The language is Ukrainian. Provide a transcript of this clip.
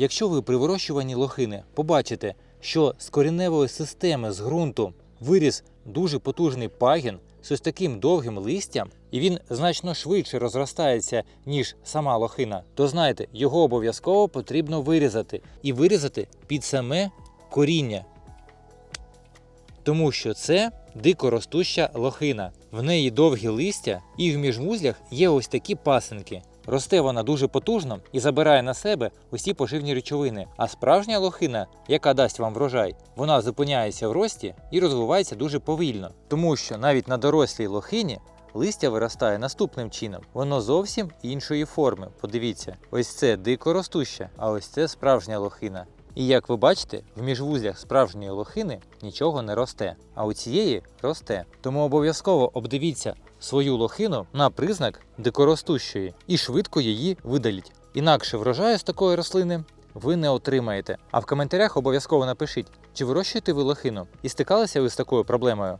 Якщо ви при вирощуванні лохини побачите, що з корінневої системи з ґрунту виріс дуже потужний пагін з ось таким довгим листям, і він значно швидше розростається, ніж сама лохина, то знайте, його обов'язково потрібно вирізати і вирізати під саме коріння. Тому що це дикоростуща лохина. В неї довгі листя, і в міжвузлях є ось такі пасинки. Росте вона дуже потужно і забирає на себе усі поживні речовини. А справжня лохина, яка дасть вам врожай, вона зупиняється в рості і розвивається дуже повільно, тому що навіть на дорослій лохині листя виростає наступним чином. Воно зовсім іншої форми. Подивіться, ось це дико ростуще, а ось це справжня лохина. І як ви бачите, в міжвузлях справжньої лохини нічого не росте, а у цієї росте. Тому обов'язково обдивіться свою лохину на признак дикоростущої і швидко її видаліть. Інакше врожаю з такої рослини ви не отримаєте. А в коментарях обов'язково напишіть, чи вирощуєте ви лохину і стикалися ви з такою проблемою.